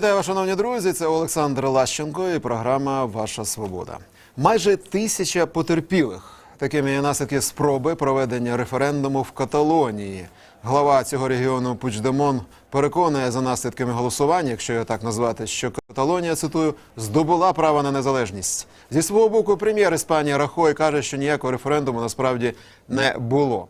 Вітаю, вас, шановні друзі. Це Олександр Лащенко і програма Ваша Свобода. Майже тисяча потерпілих. Такими є наслідки спроби проведення референдуму в Каталонії. Глава цього регіону Пучдемон переконує за наслідками голосування, якщо його так назвати, що Каталонія, цитую, здобула право на незалежність. Зі свого боку, прем'єр Іспанії Рахой каже, що ніякого референдуму насправді не було.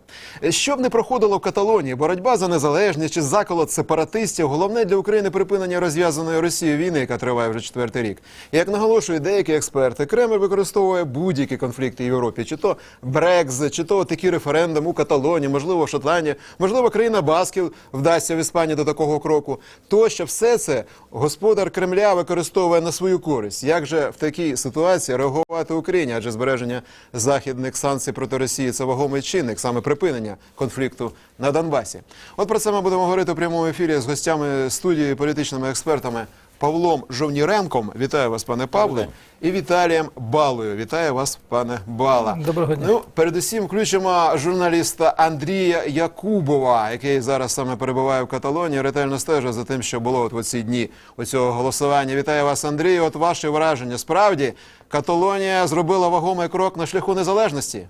Що б не проходило в Каталонії, боротьба за незалежність чи заколот сепаратистів, головне для України припинення розв'язаної Росією війни, яка триває вже четвертий рік. Як наголошують деякі експерти, Кремль використовує будь-які конфлікти в Європі, чи то Брекзит, чи то такий референдум у Каталонії, можливо, в Шотландії, можливо, країна Басків вдасться в Іспанії до такого кроку. Тощо все це господар Кремля використовує на свою користь. Як же в такій ситуації реагувати Україні? Адже збереження західних санкцій проти Росії це вагомий чинник, саме припинення конфлікту на Донбасі. От про це ми будемо говорити у прямому ефірі з гостями студії, політичними експертами Павлом Жовніренком. Вітаю вас, пане Павле, і Віталієм Балою. Вітаю вас, пане Бала. Доброго дня. Ну, передусім включимо журналіста Андрія Якубова, який зараз саме перебуває в Каталонії, ретельно стежить за тим, що було от в ці дні оцього голосування. Вітаю вас, Андрій. От ваші враження. Справді, Каталонія зробила вагомий крок на шляху незалежності.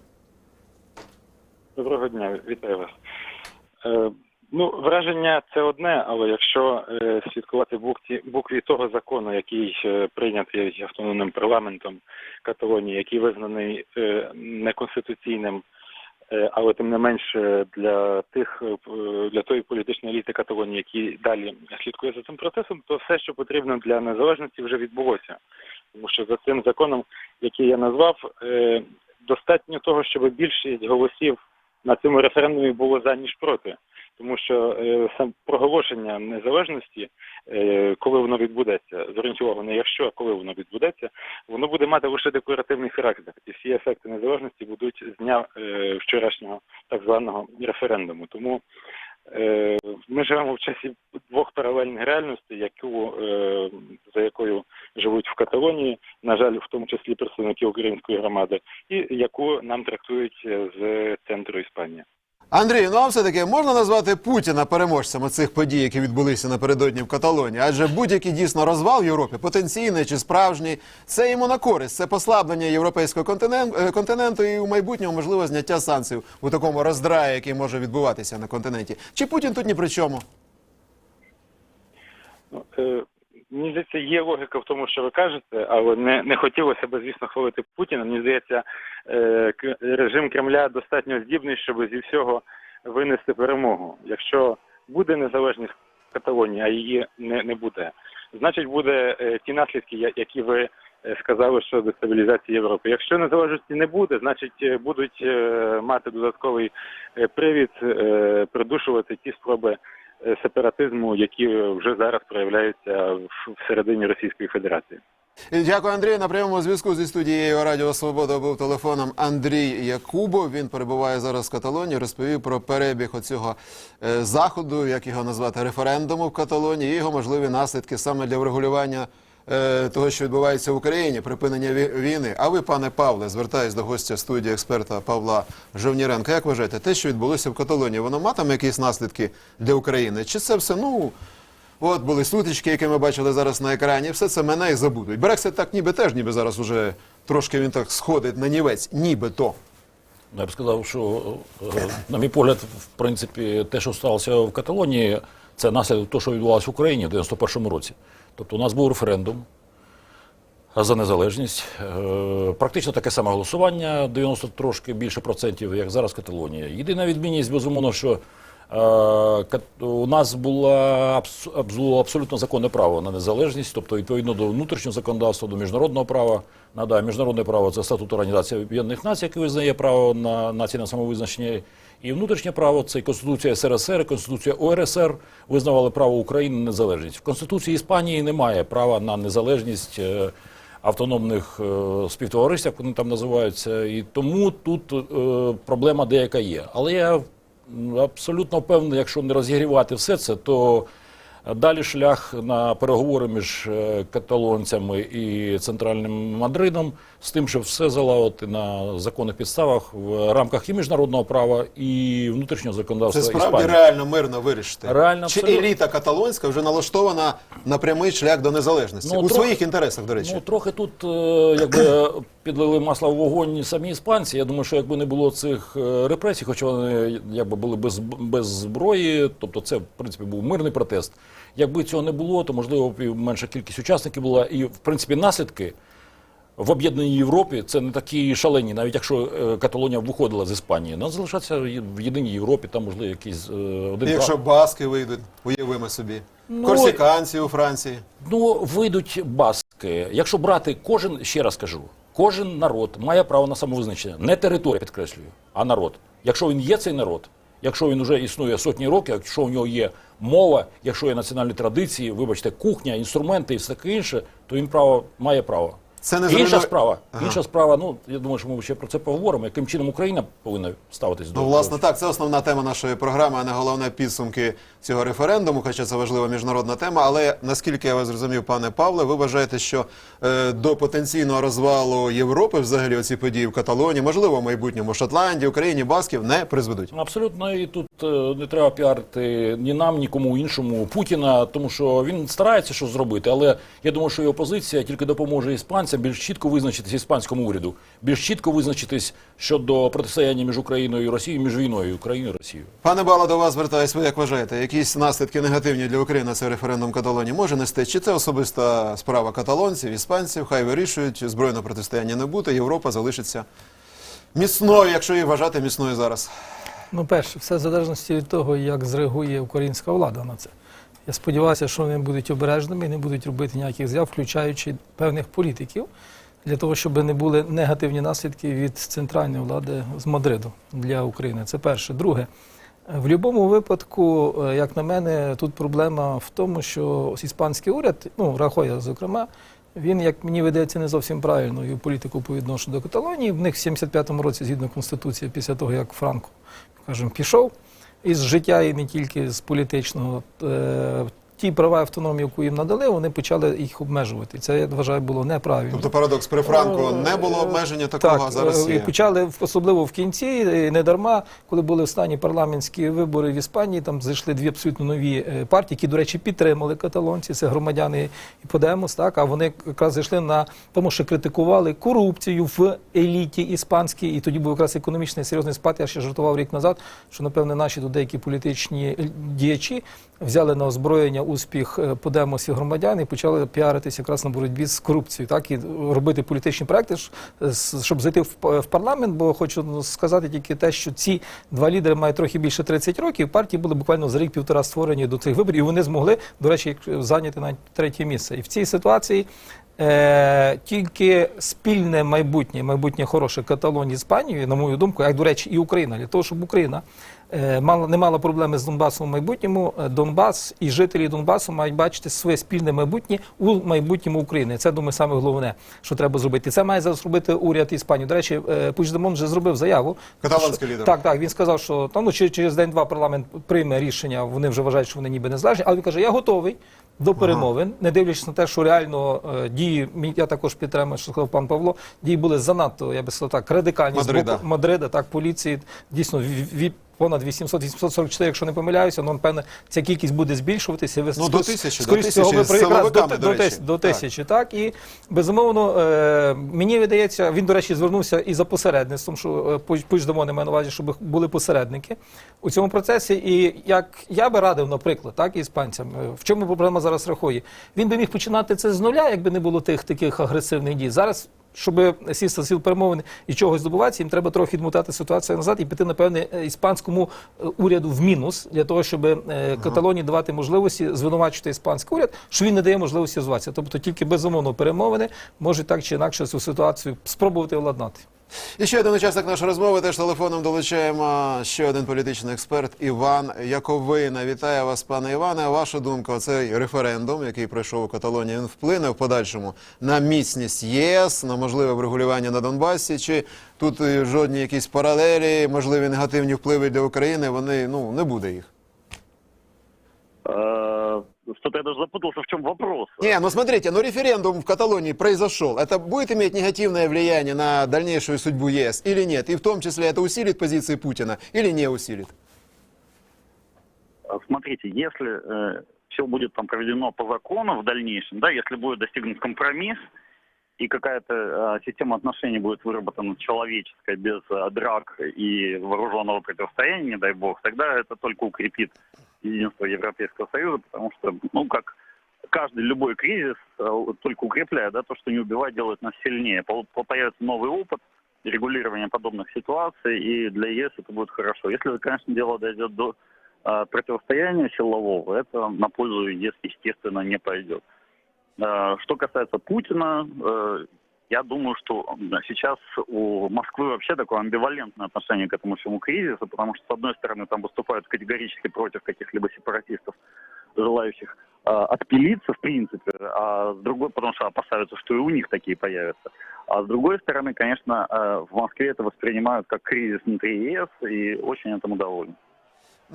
Доброго дня, вітаю вас. Ну, враження це одне, але якщо е, слідкувати букві, букві того закону, який е, прийнятий автономним парламентом Каталонії, який визнаний е, неконституційним, е, але тим не менш е, для тих е, для тої політичної еліти Каталонії, які далі слідкує за цим процесом, то все, що потрібно для незалежності, вже відбулося. Тому що за цим законом, який я назвав, е, достатньо того, щоб більшість голосів на цьому референдумі було за ніж проти, тому що е, сам проголошення незалежності, е, коли воно відбудеться, зверніть увагу, не якщо, а коли воно відбудеться, воно буде мати лише декларативний характер, і всі ефекти незалежності будуть з дня е, вчорашнього так званого референдуму. Тому ми живемо в часі двох паралельних реальностей, яку за якою живуть в Каталонії, на жаль, в тому числі представники української громади, і яку нам трактують з центру Іспанії. Андрій, ну а все-таки можна назвати Путіна переможцем цих подій, які відбулися напередодні в Каталонії? Адже будь-який дійсно розвал в Європі, потенційний чи справжній, це йому на користь. Це послаблення європейського е, континенту і у майбутньому можливо зняття санкцій у такому роздраї, який може відбуватися на континенті. Чи Путін тут ні при чому? Мені здається, є логіка в тому, що ви кажете, але не, не хотілося б, звісно, хвалити Путіна. Мені здається, е, режим Кремля достатньо здібний, щоб зі всього винести перемогу. Якщо буде незалежність Каталонії, а її не, не буде, значить буде е, ті наслідки, які ви е, сказали щодо стабілізації Європи. Якщо незалежності не буде, значить будуть мати додатковий привід придушувати ті спроби сепаратизму, які вже зараз проявляються всередині Російської Федерації. Дякую, Андрію. На прямому зв'язку зі студією Радіо Свобода був телефоном Андрій Якубов. Він перебуває зараз в Каталонії. Розповів про перебіг оцього е, заходу, як його назвати, референдуму в Каталонії, і його можливі наслідки саме для врегулювання е, того, що відбувається в Україні, припинення війни. А ви, пане Павле, звертаюсь до гостя студії експерта Павла Жовніренка. Як вважаєте, те, що відбулося в Каталонії, воно матиме якісь наслідки для України? Чи це все ну? От були сутички, які ми бачили зараз на екрані. Все це мене і забудуть. Брексит так ніби теж, ніби зараз уже трошки він так сходить на нівець, нібито. Я б сказав, що, е, на мій погляд, в принципі, те, що сталося в Каталонії, це наслідок того, що відбувалося в Україні в 91-му році. Тобто у нас був референдум за незалежність. Е, Практично таке саме голосування, 90 трошки більше процентів, як зараз в Каталонії. Єдина відмінність, безумовно, що е, у нас була було абсолютно законне право на незалежність, тобто відповідно до внутрішнього законодавства, до міжнародного права. Нагадаю, міжнародне право це статут Організації Об'єднаних Націй, який визнає право на наційне самовизначення. І внутрішнє право це Конституція СРСР, Конституція УРСР визнавали право України на незалежність. В Конституції Іспанії немає права на незалежність е, автономних е, співтовариств, як вони там називаються. І тому тут е, проблема деяка є. Але я абсолютно впевнений, якщо не розігрівати все це, то далі шлях на переговори між каталонцями і центральним Мадридом з тим, щоб все залагодити на законних підставах в рамках і міжнародного права, і внутрішнього Це законодавства справді Іспанії. реально мирно вирішити. Реально, Чи абсолютно. еліта каталонська вже налаштована на прямий шлях до незалежності? Ну, У трохи- своїх інтересах, до речі. Ну, трохи тут е, якби підлили масло в вогонь самі іспанці. Я думаю, що якби не було цих е, репресій, хоча вони якби були без, без зброї, тобто це в принципі був мирний протест. Якби цього не було, то можливо б і менша кількість учасників була. І в принципі наслідки в об'єднаній Європі це не такі шалені, навіть якщо е, Каталонія виходила з Іспанії. Нас залишатися в єдиній Європі, там можливо якийсь е, один І якщо баски вийдуть, уявимо собі. Ну, Корсиканці у Франції. Ну, вийдуть баски. Якщо брати кожен, ще раз кажу, кожен народ має право на самовизначення. Не територія, підкреслюю, а народ. Якщо він є цей народ, якщо він вже існує сотні років, якщо у нього є мова, якщо є національні традиції, вибачте, кухня, інструменти і все таке інше, то він право має право. Це не інша зруйнує- справа. Ага. Інша справа. Ну я думаю, що ми ще про це поговоримо. Яким чином Україна повинна ставитись до Ну, власне, так, це основна тема нашої програми, а не головне підсумки цього референдуму, хоча це важлива міжнародна тема. Але наскільки я вас зрозумів, пане Павле, ви вважаєте, що е, до потенційного розвалу Європи, взагалі, оці події в Каталонії, можливо, в майбутньому Шотландії, Україні, Басків не призведуть. Абсолютно, і тут е, не треба піарити ні нам, ні кому іншому Путіна, тому що він старається щось зробити. Але я думаю, що його позиція тільки допоможе іспанцям більш чітко визначитись іспанському уряду, більш чітко визначитись щодо протистояння між Україною і Росією, між війною Україною і Росією. Пане Бала, до вас звертаюсь. Ви як вважаєте, якісь наслідки негативні для України цей референдум Каталонії може нести? Чи це особиста справа каталонців, іспанців? Хай вирішують, збройного протистояння не буде. Європа залишиться міцною, якщо її вважати міцною зараз. Ну, перше, все в залежності від того, як зреагує українська влада на це. Я сподіваюся, що вони будуть обережними і не будуть робити ніяких заяв, включаючи певних політиків, для того, щоб не були негативні наслідки від центральної влади з Мадриду для України. Це перше. Друге, в будь-якому випадку, е, як на мене, тут проблема в тому, що іспанський уряд, ну Рахоя, зокрема, він, як мені видається, не зовсім правильною політику по відношенню до Каталонії. В них в 75-му році, згідно Конституції, після того, як Франко, скажімо, пішов із життя і не тільки з політичного, е, ті права і автономії, яку їм надали, вони почали їх обмежувати. Це, я вважаю, було неправильно. Тобто парадокс при Франко не було Е, обмеження такого, так, а зараз е, є. і почали особливо в кінці, і не дарма, коли були останні парламентські вибори в Іспанії, там зайшли дві абсолютно нові е, партії, які, до речі, підтримали каталонці, це громадяни і Подемос, так, а вони якраз зайшли на тому, що критикували корупцію в еліті іспанській, і тоді був якраз економічний серйозний спад. Я ще жартував рік назад, що, напевне, наші тут деякі політичні е, діячі взяли на озброєння успіх е, Подемос і громадян і почали піаритися якраз на боротьбі з корупцією, так і робити політичні проекти, щоб зайти в, парламент. Бо хочу сказати тільки те, що ці два лідери мають трохи більше 30 років. Партії були буквально за рік-півтора створені до цих виборів, і вони змогли, до речі, зайняти навіть третє місце. І в цій ситуації. Е, тільки спільне майбутнє, майбутнє хороше Каталонії з Іспанією, на мою думку, як до речі, і Україна, для того, щоб Україна мала не мала проблеми з Донбасом в майбутньому. е, Донбас і жителі Донбасу мають бачити своє спільне майбутнє у майбутньому України. Це думаю, саме головне, що треба зробити. Це має зараз зробити уряд Іспанії. До речі, е, Пучдемон вже зробив заяву. Каталонський що- лідер. Так, так. Він сказав, що там ну через день-два парламент прийме рішення. Вони вже вважають, що вони ніби незалежні. Але він каже: я готовий. До перемовин, не дивлячись на те, що реально е, дії, я також підтримую, що сказав пан Павло, дії були занадто, я би сказав так, радикальні Мадрида. з боку Мадрида, так, поліції, дійсно, ві- ві- понад 800, 844, якщо не помиляюся, ну, напевне, ця кількість буде збільшуватися. Ви Ну, до тисячі, до тисячі, всього, ви якраз до, до до, тис- до Так. тисячі, так, і безумовно, е, мені видається, він, до речі, звернувся і за посередництвом, що е, Пучдемон не має на увазі, щоб були посередники у цьому процесі. І як я би радив, наприклад, так, іспанцям, е, в чому проблема зараз рахує? Він би міг починати це з нуля, якби не було тих таких агресивних дій. Зараз. Щоб сісти сіл перемовини і чогось добуватися, їм треба трохи відмотати ситуацію назад і піти, напевне, іспанському е, уряду в мінус для того, щоб е, Каталонії давати можливості звинувачити іспанський уряд, що він не дає можливості зватися. Тобто тільки безумовно перемовини можуть так чи інакше цю ситуацію спробувати владнати. І ще один учасник нашої розмови. Теж телефоном долучаємо ще один політичний експерт Іван Яковина. Вітаю вас, пане Іване. Ваша думка, оцей референдум, який пройшов у Каталонії, він вплине в подальшому на міцність ЄС, на можливе врегулювання на Донбасі? Чи тут е, жодні якісь паралелі, можливі негативні впливи для України? Вони ну не буде їх. Что-то я даже запутался, в чем вопрос. Не, ну смотрите, ну референдум в Каталонии произошел. Это будет иметь негативное влияние на дальнейшую судьбу ЕС или нет? И в том числе это усилит позиции Путина или не усилит? А, Смотрите, если все будет там проведено по закону в дальнейшем, да, если будет достигнут компромисс и какая-то э, система отношений будет выработана человеческая, без э, драк и вооруженного противостояния, не дай бог, тогда это только укрепит единство Европейского Союза, потому что, ну, как каждый любой кризис э, только укрепляет, да, то, что не убивать, делает нас сильнее. По- по- Появится новый опыт регулирования подобных ситуаций, и для ЕС это будет хорошо. Если, конечно, дело дойдет до э, противостояния силового, это на пользу ЕС, естественно, не пойдет. Э, Что касается Путина, э, я думаю, что сейчас у Москвы вообще такое амбивалентное отношение к этому всему кризису, потому что, с одной стороны, там выступают категорически против каких-либо сепаратистов, желающих э, отпилиться, в принципе, а с другой, потому что опасаются, что и у них такие появятся. А с другой стороны, конечно, э, в Москве это воспринимают как кризис внутри ЕС и очень этому довольны.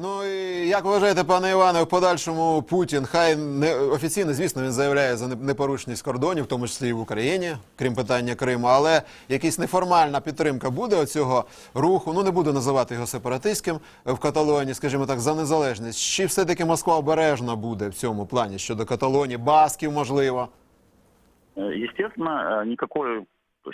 Ну і як вважаєте, пане Іване, в подальшому Путін, хай не офіційно, звісно, він заявляє за непорушність кордонів, в тому числі і в Україні, крім питання Криму, але якась неформальна підтримка буде оцього руху. Ну не буду називати його сепаратистським в Каталонії, скажімо так, за незалежність. Чи все-таки Москва обережна буде в цьому плані щодо Каталонії, Басків, можливо? Естественно, никакой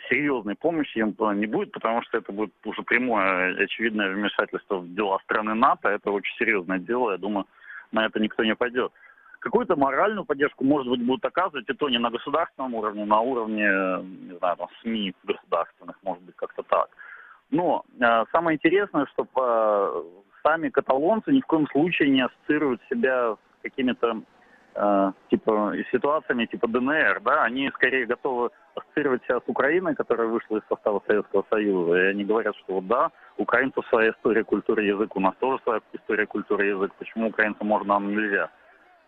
серьезной помощи им не будет, потому что это будет уже прямое очевидное вмешательство в дела страны НАТО. Это очень серьезное дело. Я думаю, на это никто не пойдет. Какую-то моральную поддержку, может быть, будут оказывать, и то не на государственном уровне, на уровне, не знаю, там, СМИ государственных, может быть, как-то так. Но э, самое интересное, что э, сами каталонцы ни в коем случае не ассоциируют себя с какими-то э, типа ситуациями типа ДНР, да, они скорее готовы ассоциировать себя с Украиной, которая вышла из состава Советского Союза, и они говорят, что вот да, украинцев своя история, культура, язык, у нас тоже своя история, культура, язык, почему украинцам можно, а нам нельзя?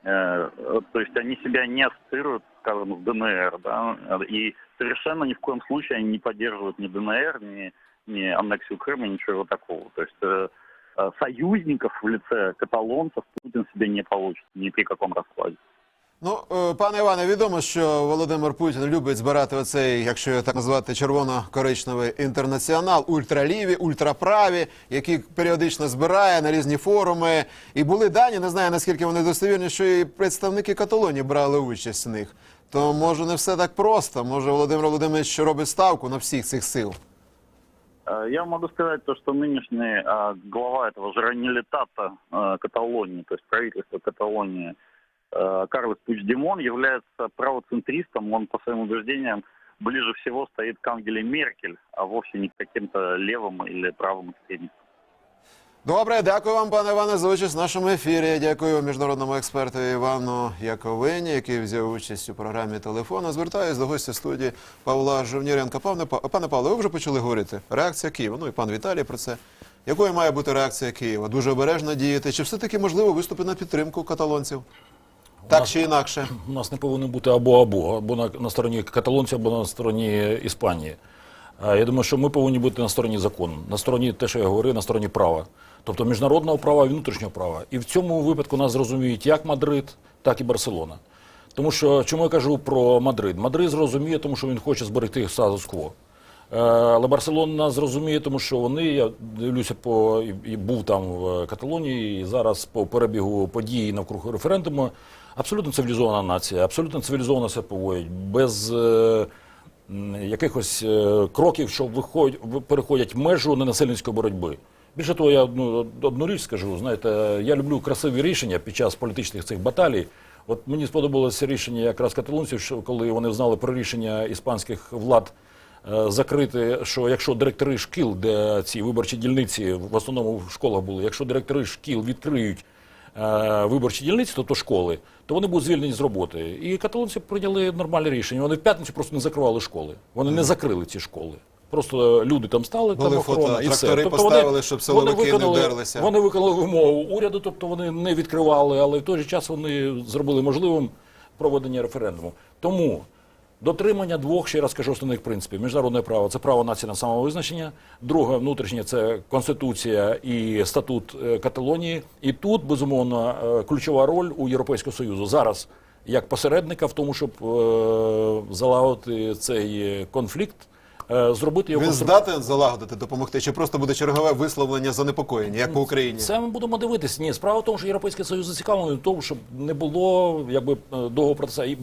Э, э, то есть они себя не ассоциируют, скажем, с ДНР, да, и совершенно ни в коем случае они не поддерживают ни ДНР, ни, ни аннексию Крыма, ничего такого. То есть союзников в лице каталонцев Путин себе не получит ни при каком раскладе. Ну, е, пане Іване, відомо, що Володимир Путін любить збирати оцей, якщо так назвати, червоно-коричневий інтернаціонал, ультраліві, ультраправі, які періодично збирає на різні форуми. І були дані, не знаю наскільки вони достовірні, що і представники Каталонії брали участь в них. То може не все так просто. Може Володимир Володимирович робить ставку на всіх цих сил. Э, Я могу сказать то, что нынешний э, глава этого Жеранилитата э, Каталонии, то есть правительства Каталонии, э, Карлос Пучдемон, является правоцентристом. Он, по своим убеждениям, ближе всего стоит к Ангеле Меркель, а вовсе не к каким-то левым или правым экстремистам. Добре, дякую вам, пане Іване, за участь в нашому ефірі. Дякую міжнародному експерту Івану Яковині, який взяв участь у програмі телефона. Звертаюсь до гостя студії Павла Жовніренка. Пане, Па- пане Павло, ви вже почали говорити. Реакція Києва. Ну і пан Віталій про це. Якою має бути реакція Києва? Дуже обережно діяти. Чи все-таки можливо виступити на підтримку каталонців? Так чи інакше? У нас не повинно бути або-або, або на, на стороні каталонців, або на стороні Іспанії. Я думаю, що ми повинні бути на стороні закону, на стороні те, що я говорив, на стороні права. Тобто міжнародного права і внутрішнього права. І в цьому випадку нас зрозуміють як Мадрид, так і Барселона. Тому що чому я кажу про Мадрид? Мадрид зрозуміє, тому що він хоче зберегти статус-кво. Е, Але Барселона зрозуміє, тому що вони, я дивлюся, по і- був там в Каталонії, і зараз по перебігу подій навкруг референдуму. Абсолютно цивілізована нація, абсолютно цивілізовано себе поводять, без е, якихось е, кроків, що виходять, переходять межу ненасильницької боротьби. Більше того, я одну, одну річ скажу. Знаєте, я люблю красиві рішення під час політичних цих баталій. От мені сподобалося рішення якраз каталонців, що коли вони знали про рішення іспанських влад е, закрити, що якщо директори шкіл, де ці виборчі дільниці в основному в школах були, якщо директори шкіл відкриють виборчі дільниці, тобто школи, то вони будуть звільнені з роботи. І каталонці прийняли нормальне рішення. Вони в п'ятницю просто не закривали школи. Вони не закрили ці школи. Просто люди там стали, Були там охорона фото, і все. трактори Тобто поставили, щоб силовики не виконали- вдерлися. Вони виконали вимогу уряду, тобто вони не відкривали, але в той же час вони зробили можливим проведення референдуму. Тому Дотримання двох, ще раз кажу, основних принципів. Міжнародне право це право нації на самовизначення. Друге, внутрішнє це Конституція і статут е, Каталонії. І тут, безумовно, е, ключова роль у Європейського Союзу. Зараз як посередника в тому, щоб е, залагодити цей конфлікт, зробити його Він здатен залагодити, допомогти, чи просто буде чергове висловлення занепокоєння, як по Україні? Це ми будемо дивитися. Ні, справа в тому, що Європейський Союз зацікавлений в тому, щоб не було якби е, довгого процесу. І,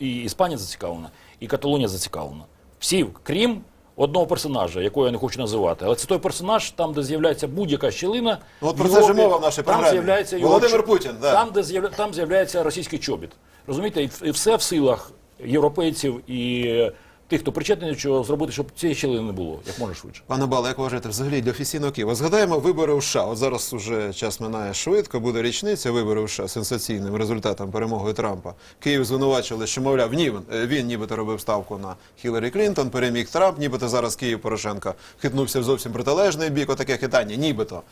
і Іспанія зацікавлена, і Каталонія зацікавлена. Всі, крім одного персонажа, якого я не хочу називати. Але це той персонаж, там, де з'являється будь-яка щілина. Ну, от про це Європі, ж мова в нашій там програмі. з'являється його Володимир Путін, да. Там, де з'явля... там з'являється російський чобіт. Розумієте, і в- і все в силах європейців і е, тих, хто причетний до чого, зробити, щоб цієї щілини не було, як можна швидше. Пане Бале, як вважаєте, взагалі для офіційного Києва? Згадаємо вибори у США. От зараз уже час минає швидко, буде річниця вибори у США сенсаційним результатом перемоги Трампа. Київ звинувачили, що, мовляв, ні, він, він нібито робив ставку на Хіларі Клінтон, переміг Трамп, нібито зараз Київ Порошенка хитнувся в зовсім протилежний бік, отаке хитання, нібито.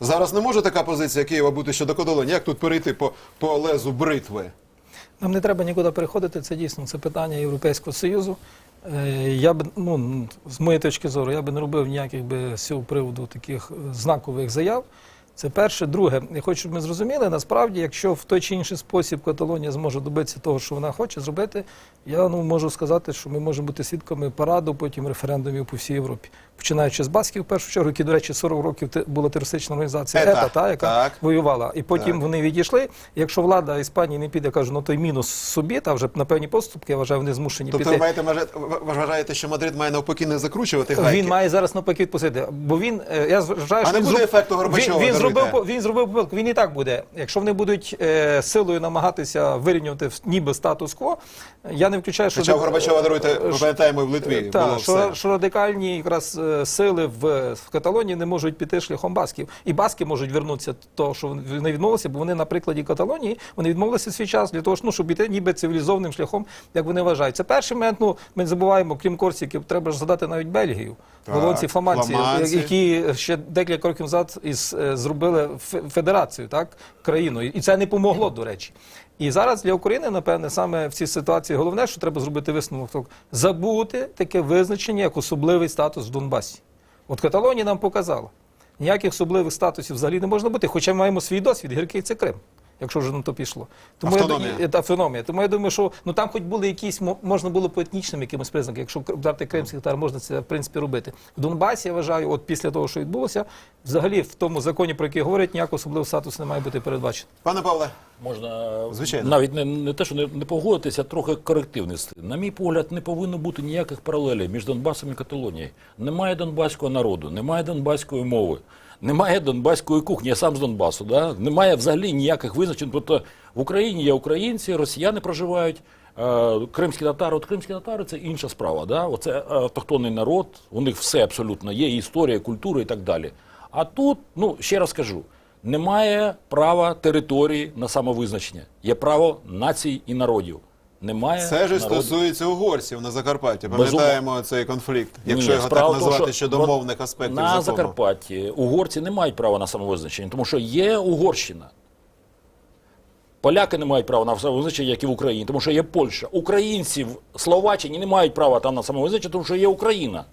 Зараз не може така позиція Києва бути щодо Каталонії. Як тут перейти по, по лезу бритви? Нам не треба нікуди переходити. Це дійсно це питання Європейського Союзу. Е, Я б ну з моєї точки зору, я би не робив ніяких би з цього приводу таких е, знакових заяв. Це перше. Друге, я хочу, щоб ми зрозуміли, насправді, якщо в той чи інший спосіб Каталонія зможе добитися того, що вона хоче зробити, я ну можу сказати, що ми можемо бути свідками параду, потім референдумів по всій Європі. Починаючи з Басків, в першу чергу, які, до речі, 40 років була терористична організація Ета, ета, та, яка так. воювала. І потім Так. вони відійшли. Якщо влада Іспанії не піде, кажу, на той мінус собі, та вже на певні поступки, я вважаю, вони змушені Тобто піти. вважати- ви вважаєте, що Мадрид має навпаки не закручувати гайки? Він має зараз навпаки відпустити. Бо він е, я вважаю, А що не буде зроб- ефекту Горбачова, Він, він зробив він зробив помилку. Він і так буде. Якщо вони будуть е, силою намагатися вирівнювати в- ніби статус-кво, я не виключаю, що Хоча у Горбачова, даруйте, е, ми пам'ятаємо, в Литві було що, все. що радикальні якраз е, сили в, в Каталонії не можуть піти шляхом басків. І баски можуть вернутися до того, що вони відмовилися, бо вони на прикладі Каталонії вони відмовилися свій час для того, щоб, ну, щоб іти ніби цивілізованим шляхом, як вони вважають. Це перший момент. Ну ми не забуваємо, крім Корсіків, треба ж згадати навіть Бельгію. Так, Голландці, фламандці, фламандці. які ще декілька років назад із е, зробили федерацію, так країну, і це не помогло, до речі. І зараз для України, напевне, саме в цій ситуації головне, що треба зробити висновок, забути таке визначення як особливий статус в Донбасі. От Каталонія нам показала, ніяких особливих статусів взагалі не можна бути, хоча ми маємо свій досвід, гіркий це Крим. Якщо вже на то пішло, тому Автономія. я, автономія. Тому я думаю, що ну там хоч були якісь мо- можна було по етнічним якимось признакам. Якщо брати кримських татар, можна це в принципі робити. В Донбасі я вважаю, от після того, що відбулося, взагалі в тому законі, про який говорять, ніякого особливого статусу не має бути передбачено. Пане Павле, Можна Звичайно. навіть не, не те, що не, не погодитися, а трохи коректив нести. На мій погляд, не повинно бути ніяких паралелей між Донбасом і Каталонією. Немає донбаського народу, немає донбаської мови, немає донбаської кухні. Я сам з Донбасу. Да? Немає взагалі ніяких визначень. Тобто в Україні є українці, росіяни проживають. е, Кримські татари, от кримські татари це інша справа. Да? Оце е, автохтонний народ, у них все абсолютно є, і історія, і культура і так далі. А тут, ну ще раз кажу, немає права території на самовизначення. Є право націй і народів. Немає це ж народу. стосується угорців на Закарпатті. Пам'ятаємо Безум... цей конфлікт, якщо Ні, його так називати що щодо мовних аспектів на закону. Закарпатті угорці не мають права на самовизначення, тому що є Угорщина. Поляки не мають права на самовизначення, як і в Україні, тому що є Польща. Українці в Словаччині не мають права там на самовизначення, тому що є Україна.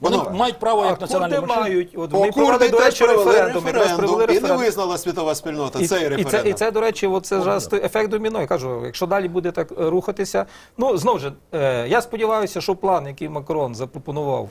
Вони Воно- мають право як національні курди меншини. мають. От По вони провели, до теж речі, провели референдум. якраз референдум, провели і не референдум. визнала світова спільнота І, цей і, це, і це, до речі, от це той ефект доміно. Я кажу, якщо далі буде так е, рухатися. Ну, знову ж, е, я сподіваюся, що план, який Макрон запропонував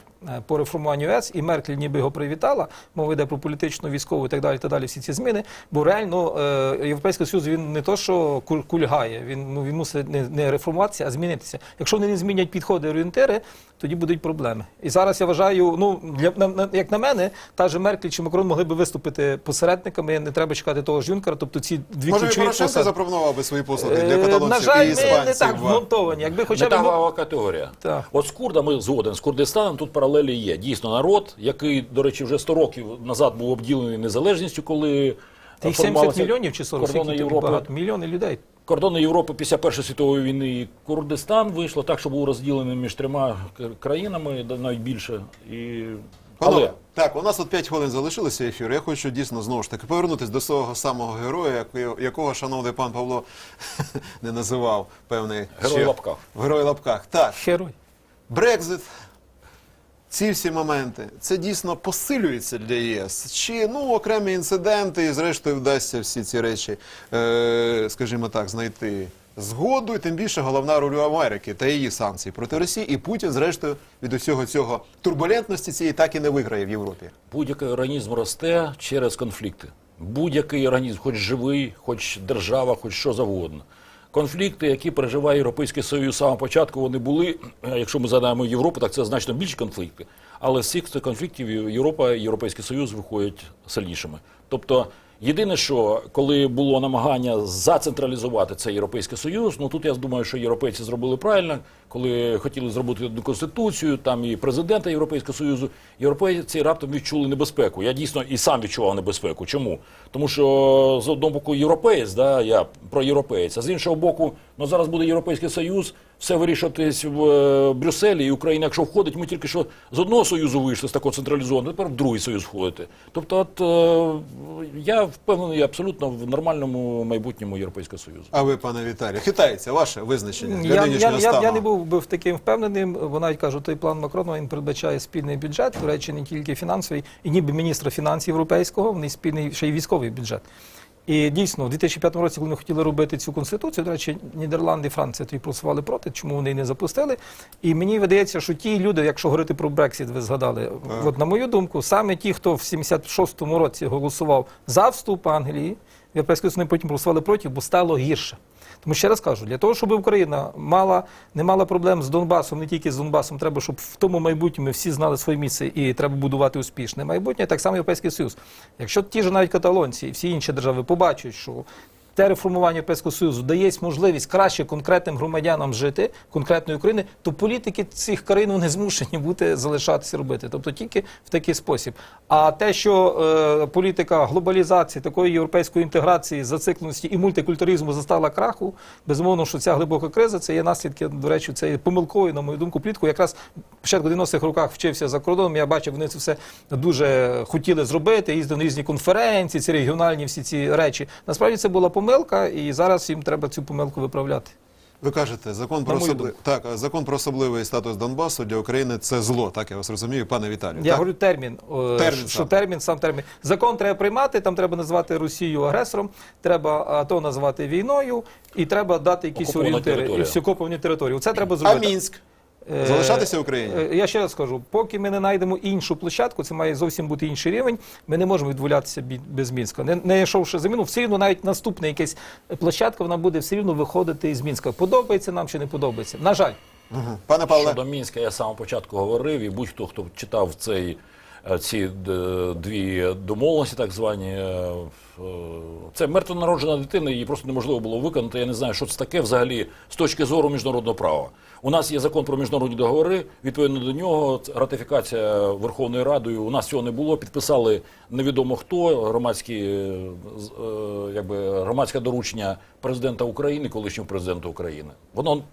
по реформуванню ЄС, і Меркель ніби його привітала, мова йде про політичну, військову і так далі, і так далі, всі ці зміни. Бо реально е, Європейський Союз він не то, що куль- кульгає, він, ну, він мусить не, не реформуватися, а змінитися. Якщо вони не змінять підходи орієнтири, тоді будуть проблеми. І зараз я вважаю, ну для на, на- як на мене, та же Меркель чи Макрон могли би виступити посередниками. Не треба чекати того ж Юнкера. Тобто ці дві Може, ключові Порошенко посади. запропонував би свої послуги для Е, каталонців На жаль, і ми іспанців. не так вмонтовані. Якби хоча Не б та категорія. Так. От з курдами згоден, з Курдистаном тут паралелі є. Дійсно, народ, який, до речі, вже 100 років назад був обділений незалежністю, коли їх 70 мільйонів чи 40 кордони Європи. багато мільйони людей. Кордони Європи після Першої світової війни і Курдистан вийшло так, що був розділений між трьома країнами, навіть більше. І Панове, Але так, у нас от 5 хвилин залишилося ефіру. Я хочу дійсно знову ж таки повернутися до свого самого героя, якого- якого шановний пан Павло не називав певний Герой в лапках. Герой в лапках. Так, Герой. Брекзит. Ці всі моменти це дійсно посилюється для ЄС. Чи ну окремі інциденти, і зрештою вдасться всі ці речі, е, скажімо так, знайти згоду, і тим більше головна роль Америки та її санкцій проти Росії. І Путін, зрештою, від усього цього турбулентності цієї так і не виграє в Європі. будь-який організм росте через конфлікти. Будь-який організм, хоч живий, хоч держава, хоч що завгодно. Конфлікти, які переживає Європейський Союз з самого початку, вони були, якщо ми згадаємо Європу, так це значно більші конфлікти. Але з цих конфліктів Європа і Європейський Союз виходять сильнішими. Тобто, єдине, що коли було намагання зацентралізувати цей Європейський Союз, ну тут я думаю, що європейці зробили правильно, коли хотіли зробити одну конституцію, там і президента Європейського Союзу, європейці раптом відчули небезпеку. Я дійсно і сам відчував небезпеку. Чому? Тому що з одного боку європеєць, да, я про європеєць, а з іншого боку, ну зараз буде Європейський Союз, все вирішуватись в е, Брюсселі, і Україна, якщо входить, ми тільки що з одного союзу вийшли з такого централізованого, тепер в другий союз входити. Тобто, от е, я впевнений абсолютно в нормальному майбутньому Європейського Союзу. А ви, пане Віталію, хитається ваше визначення для Я, я, нинішнього я, стану? я не був би в таким впевненим. Бо навіть кажу, той план Макрона він передбачає спільний бюджет, до речі, не тільки фінансовий, і ніби міністра фінансів європейського, вони спільний ще й військовий бюджет. І дійсно, в 2005 році, коли ми хотіли робити цю конституцію, до речі, Нідерланди і Франція тоді просували проти, чому вони її не запустили. І мені видається, що ті люди, якщо говорити про Брексіт, ви згадали, от на мою думку, саме ті, хто в 76-му році голосував за вступ Англії, в Європейський Союз, вони потім голосували проти, бо стало гірше. Тому ще раз кажу, для того, щоб Україна мала, не мала проблем з Донбасом, не тільки з Донбасом, треба, щоб в тому майбутньому всі знали своє місце і треба будувати успішне майбутнє, так само Європейський Союз. Якщо ті ж навіть каталонці і всі інші держави побачать, що те реформування Європейського Союзу дає можливість краще конкретним громадянам жити конкретної України, то політики цих країн вони змушені бути залишатися робити. Тобто тільки в такий спосіб. А те, що е, політика глобалізації, такої європейської інтеграції, зацикленості і мультикультуризму застала краху, безумовно, що ця глибока криза це є наслідки, до речі, цієї помилкової, на мою думку, плітку. Якраз початку 90-х роках вчився за кордоном. Я бачив, вони це все дуже хотіли зробити, їздили на різні конференції, ці регіональні всі ці речі. Насправді це була помилка, і зараз їм треба цю помилку виправляти. Ви кажете, закон про На так, закон про особливий статус Донбасу для України це зло. Так я вас розумію, пане Віталію. Я так? говорю термін, Термін що сам. термін сам термін. Закон треба приймати, там треба назвати Росію агресором, треба а, то назвати війною, і треба дати якісь орієнтири. І всі окуповані території. Це треба зробити. а. Мінськ Е, залишатися в Україні? е, Я ще раз скажу, поки ми не знайдемо іншу площадку, це має зовсім бути інший рівень. Ми не можемо відволятися без Мінська. Не, не йшовши заміну, все рівно навіть наступна якась площадка, вона буде все рівно виходити із Мінська. Подобається нам чи не подобається. На жаль. Пане Павле, Щодо Мінська я з самого початку говорив, і будь-хто, хто читав цей, е, ці дві домовленості, так звані, е, е, це мертвонароджена дитина, її просто неможливо було виконати. Я не знаю, що це таке взагалі з точки зору міжнародного права. У нас є закон про міжнародні договори. Відповідно до нього, ратифікація Верховною Радою. У нас цього не було. Підписали невідомо хто громадські, е, е, якби громадське доручення президента України, колишнього президента України. Воно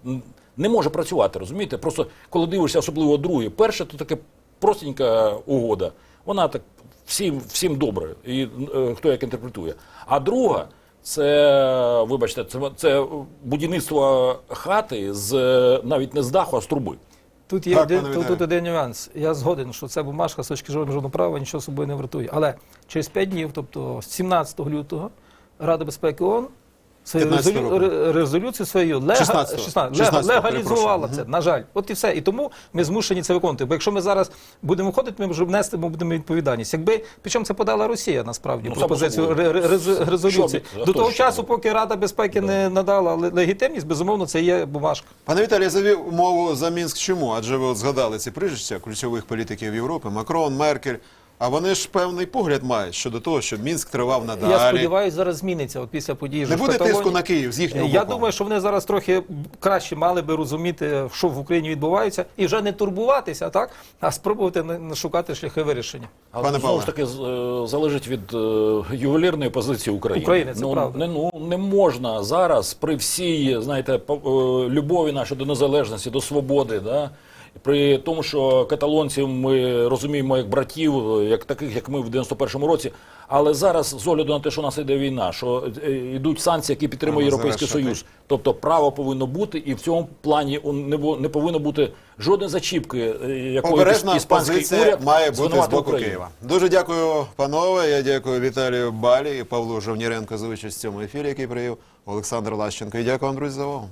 не може працювати, розумієте? Просто коли дивишся, особливо друге, перше, то таке простенька угода. Вона так всім, всім добре, і е, хто як інтерпретує. А друга. Це, вибачте, це, це будівництво хати з навіть не з даху, а з труби. Тут є Так, один, тут, тут один нюанс. Я згоден, що це бумажка з точки зору міжнародного права нічого собою не вартує. Але через 5 днів, тобто 17 лютого, Рада безпеки ООН свою резолю... резолюцію свою лега... 16-го. 16, 16-го, легалізувала це. На жаль, от і все. І тому ми змушені це виконувати. Бо якщо ми зараз будемо входити, ми вже внести ми будемо відповідальність. Якби причому це подала Росія насправді Ну, пропозицію резолюції. Що До того ж часу, поки Рада безпеки не надала легітимність, безумовно, це є бумажка. Пане Віталій, я завів мову за Мінськ чому? Адже ви от згадали ці прізвища ключових політиків Європи, Макрон, Меркель. А вони ж певний погляд мають щодо того, щоб Мінськ тривав надалі. Я сподіваюся, зараз зміниться от після події. Не буде тиску на Київ з їхнього Я думаю, що вони зараз трохи краще мали би розуміти, що в Україні відбувається, і вже не турбуватися, так а спробувати шукати шляхи вирішення. Але Пане знову ж таки е, залежить від е, ювелірної позиції України. України, це ну, правда. Не, ну, не можна зараз при всій, знаєте, по- е, любові нашої до незалежності, до свободи, да, При тому, що каталонців ми розуміємо як братів, як таких, як ми в 91-му році. Але зараз, з огляду на те, що у нас іде війна, що е, йдуть санкції, які підтримує Європейський. Союз. Тобто право повинно бути, і в цьому плані не повинно бути жодної зачіпки, е, якої Обережна іспанський позиція уряд має бути з боку Україну. Києва. Дуже дякую, панове. Я дякую Віталію Балі і Павлу Жовніренко за участь в цьому ефірі, який привів Олександр Лащенко. І дякую вам, друзі, за увагу.